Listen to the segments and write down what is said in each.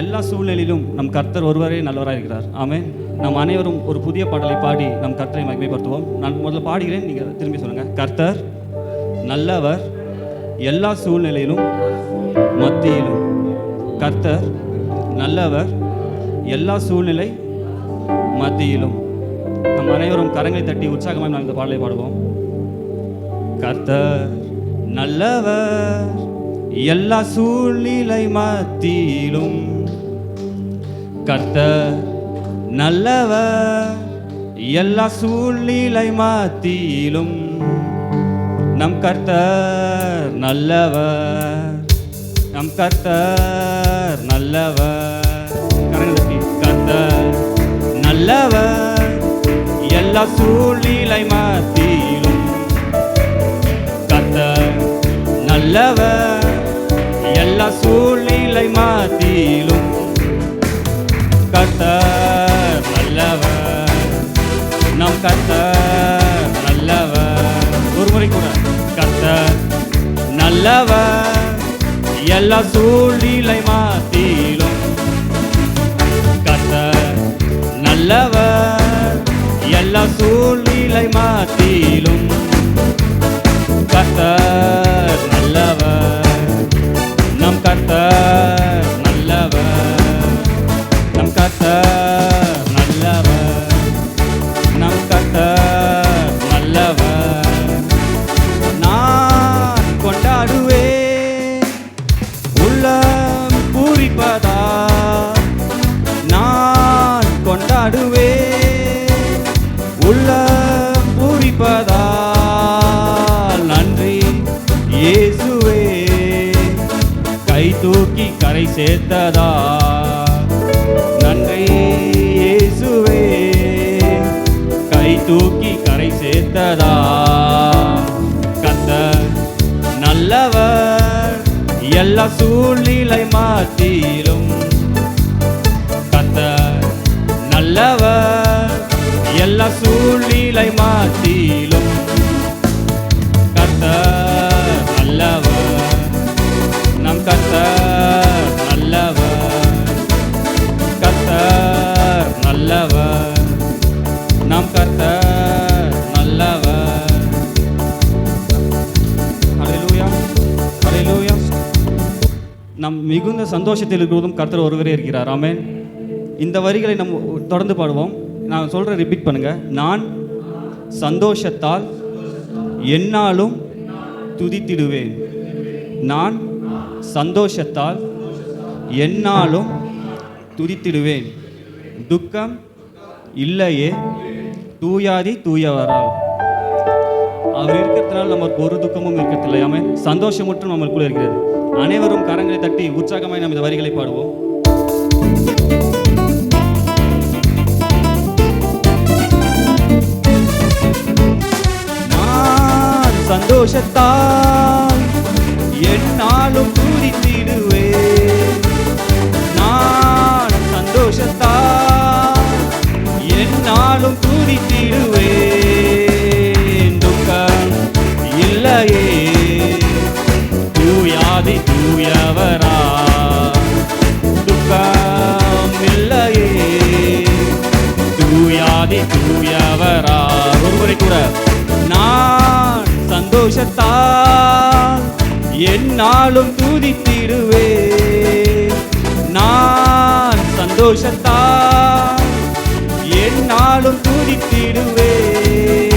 எல்லா சூழ்நிலையிலும் நம் கர்த்தர் ஒருவரே நல்லவராக இருக்கிறார். ஆமே நம் அனைவரும் ஒரு புதிய பாடலை பாடி நம் கர்த்தரை மகிமைப்படுத்துவோம். நான் முதல்ல பாடுகிறேன். நீங்கள் திரும்பி சொல்லுங்கள் கர்த்தர் நல்லவர் எல்லா சூழ்நிலையிலும் மத்தியிலும். கர்த்தர் நல்லவர் எல்லா சூழ்நிலை மத்தியிலும். நம் அனைவரும் கரங்களை தட்டி உற்சாகமாக நாம் இந்த பாடலை பாடுவோம். கர்த்தர் நல்லவர் எல்லா சூழ்நிலை மத்தியிலும். கர்த்தர் நல்லவர். எல்லா சூழ்நிலை மாத்தியிலும் நம் கர்த்தர் நல்லவர். நம் கர்த்தர் நல்லவர். கரங்களை தட்டி கர்த்தர் நல்லவர். எல்லா சூழ்நிலை மாத்தியிலும் கர்த்தர் நல்லவர். எல்லா சூழ்நிலை மாத்தியிலும் கத்தர் நல்லவர். நம் கத்தர் நல்லவர். ஒரு முறை கூட கத்தர் நல்லவர். எல்லா சூழ்நிலை மாத்திலும் கத்தர் நல்லவர். எல்லா சூழ்நிலை மாத்திலும் சேர்த்ததா? நன்றி இயேசுவே கை தூக்கி கரை சேர்த்ததா? கத்த நல்லவர் எல்லா சூழ்நிலை மாத்திலும். கத்த நல்லவர் எல்லா சூழ்நிலை மாத்திலும். மிகுந்த சந்தோஷத்தில் இருக்கிறதும் கர்த்தர் ஒருவரே இருக்கிறார். ஆமேன். இந்த வரிகளை நம்ம தொடர்ந்து பாடுவோம். நான் சொல்கிற ரிப்பீட் பண்ணுங்க. நான் சந்தோஷத்தால் என்னாலும் துதித்திடுவேன். நான் சந்தோஷத்தால் என்னாலும் துதித்திடுவேன். துக்கம் இல்லையே தூயாதி தூயவரால். அவர் இருக்கிறதுனால நமக்கு ஒரு துக்கமும் இருக்கிறதில்லை ஆமென். சந்தோஷம் நம்மளுக்குள்ளே இருக்கிறது. அனைவரும் கரங்களை தட்டி உற்சாகமாய் நாம் இந்த வரிகளை பாடுவோம். நான் சந்தோஷத்தால் என்னாலும் துதித்திடுவேன் என்னாலும் துதித்திடுவே. நான் சந்தோஷத்தா? என்னாலும் துதித்திடுவேன்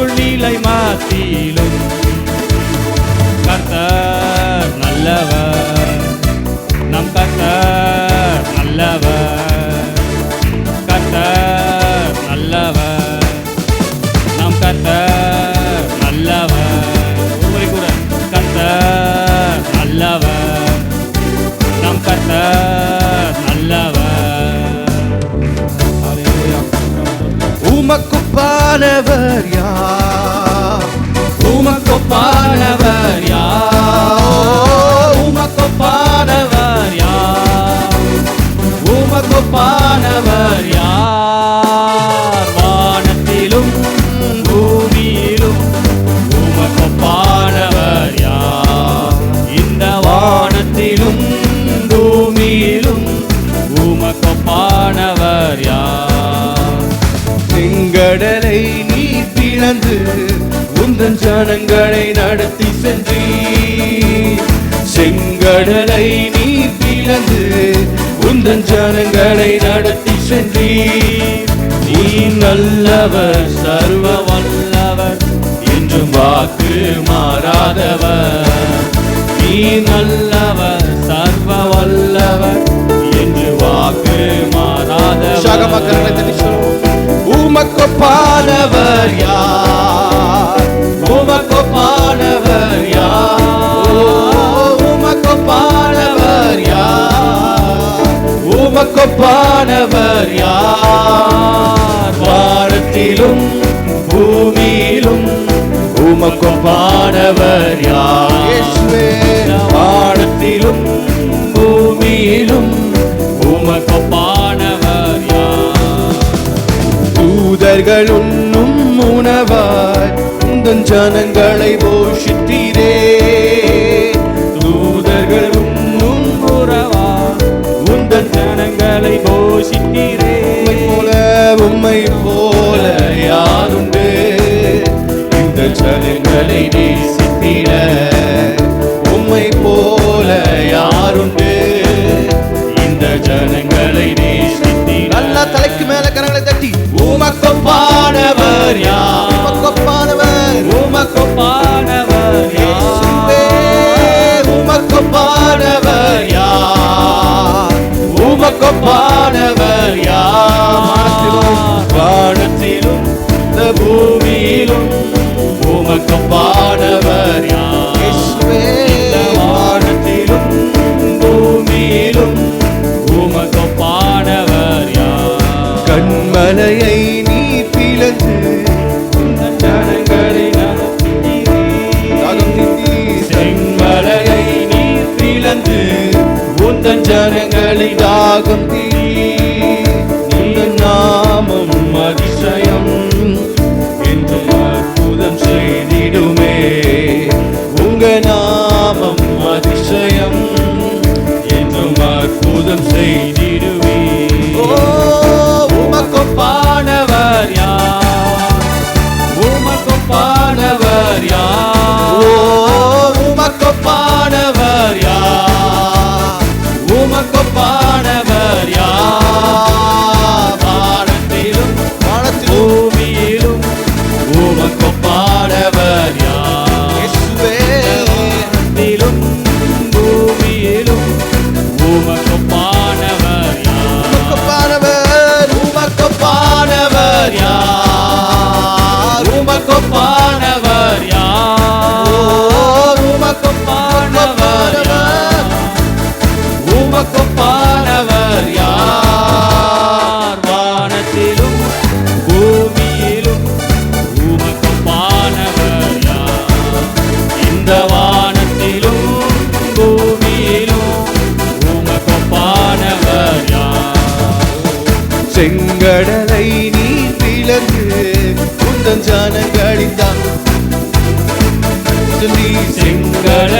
சூழ்நிலை மாத்திலும் கர்த்தர் நல்லவர். நம் கர்த்தர் நல்லவர். கர்த்தர் நல்லவர். நம் கர்த்தர் நல்லவர். ஒருமுறை கூட. கர்த்தர் நல்லவர். நம் கர்த்தர் நல்லவர். Hallelujah. ஒப்பானவர் யார்? உமக்கொப்பானவர் யார்? உமக்கொப்பானவர் யார்? உமக்கொப்பானவர் யார்? வானத்திலும் பூமியிலும் உமக்கொப்பானவர் யார்? இந்த வானத்திலும் பூமியிலும் உமக்கொப்பானவர் யார்? நீ பிளந்து உந்தன் ஜனங்களை நடத்தி சென்றீ செங்கடலை நீ பிளந்து உந்தன் ஜனங்களை நடத்தி சென்றி நீ நல்லவர் சர்வ வல்லவர் என்றும் வாக்கு மாறாதவர். நீ நல்லவர் சர்வ வல்லவர் என்று வாக்கு மாறாதவர். உமக்கொப்பானவர் யார்? வானத்திலும் பூமியிலும் உமக்கொப்பானவர் யார். வானத்திலும் பூமியிலும் உமக்கொப்பானவர் யார்? தூதர்கள் உண்ணும் உணவாய் ஜனங்களை போஷித்தீரே நேசித்திட உம்மை போல யாருண்டு? இந்த ஜனங்களை நேசித்திட நல்லா தலைக்கு மேல கரங்களை தட்டி உமக்கொப்பானவர் யார்? உமக்கொப்பானவர் உமக்கொப்பானவர் இயேசுவே. யார்? உமக்கொப்பானவர் யார் உமக்கொப்பானவர் உந்தன் ஜனங்களை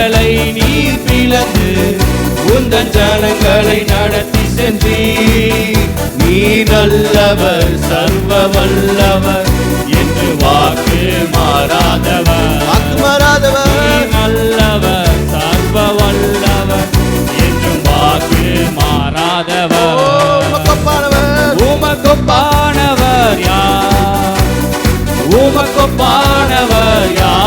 செங்கடலை நீ பிளந்து உந்தன் ஜனங்களை நடத்தி சென்றீ நீ நல்லவர் சர்வ வல்லவர் என்று வாக்கு மாறாதவர். வாக்கு மாறாதவர் நல்லவர் சர்வ வல்லவர் என்றும் வாக்கு மாறாதவர். உமக்கொப்பானவர் யார்? உமக்கொப்பானவர் யார்?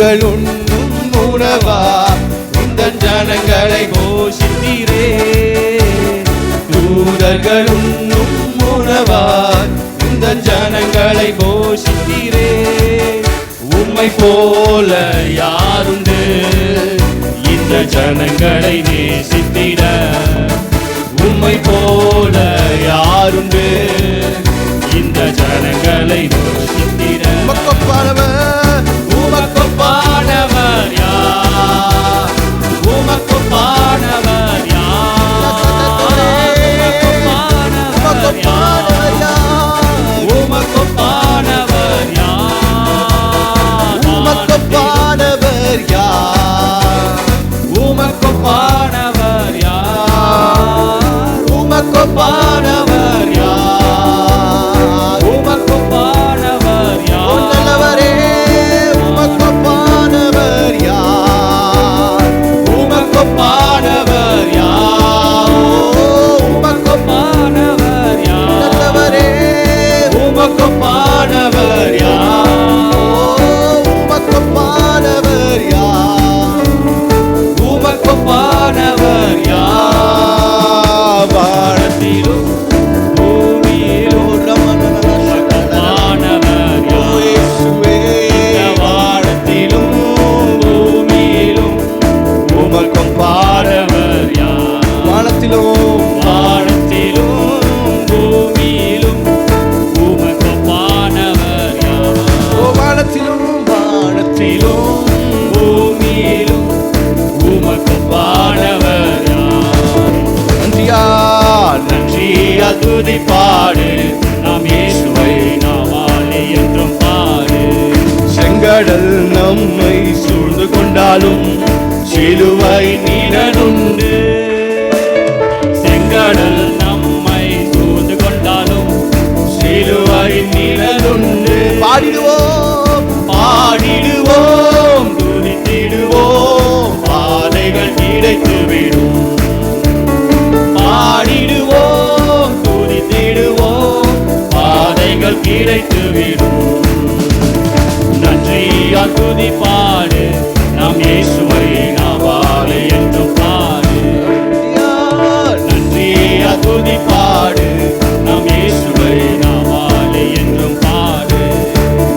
அவர்கள் உண்ணும் உணவா? இந்த ஜனங்களை போஷித்தீரே தூதர்கள் உண்ணும் உணவா? இந்த ஜனங்களை போஷித்தீரே உம்மை போல யாருண்டு? இந்த ஜனங்களை நேசித்திட. உம்மை போல யாருண்டு? இந்த ஜனங்களை போஷித்திட துதி பாடு. நாம் இயேசுவை நாமாலே என்றும் பாடு. செங்கடல் நம்மை சூழ்ந்து கொண்டாலும் சிலுவை நிழலுண்டு செங்கடல் நம்மை சூழ்ந்து கொண்டாலும் சிலுவை நிழலுண்டு பாடிடுவோம். கிடைத்துவிடும் நன்றியா துதி பாடு நாம் இயேசுவை நாவாலே என்று பாடு. நன்றியா துதி பாடு நாம் இயேசுவை நாவாலே என்றும் பாடு.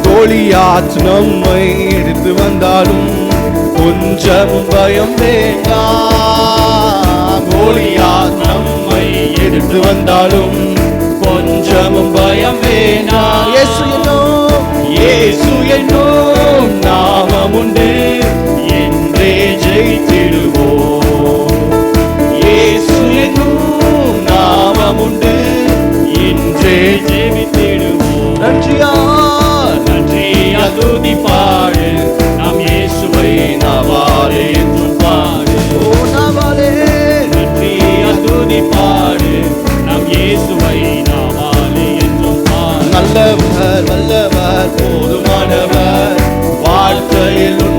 கோலியாத் நம்மை எடுத்து வந்தாலும் கொஞ்சம் பயம் வேண்டாம் கோலியாத் நம்மை எடுத்து வந்தாலும் பயம் வேணாம் இயேசு என்னும் இயேசு என்னும் நாமம் உண்டு. என்றே ஜெயித்திடுவோம். இயேசு என்னும் நாமம் உண்டு. என்றே ஜெயித்திடுவோம். நன்றியா நன்றியா துதி பாடு. நாம் இயேசுவை நாவாலே என்றும் பாடு ஓ நாவாலே. நன்றியா துதி பாடு. நாம் இயேசுவை நாவாலே போதுமானவர். வாழ்க்கையில்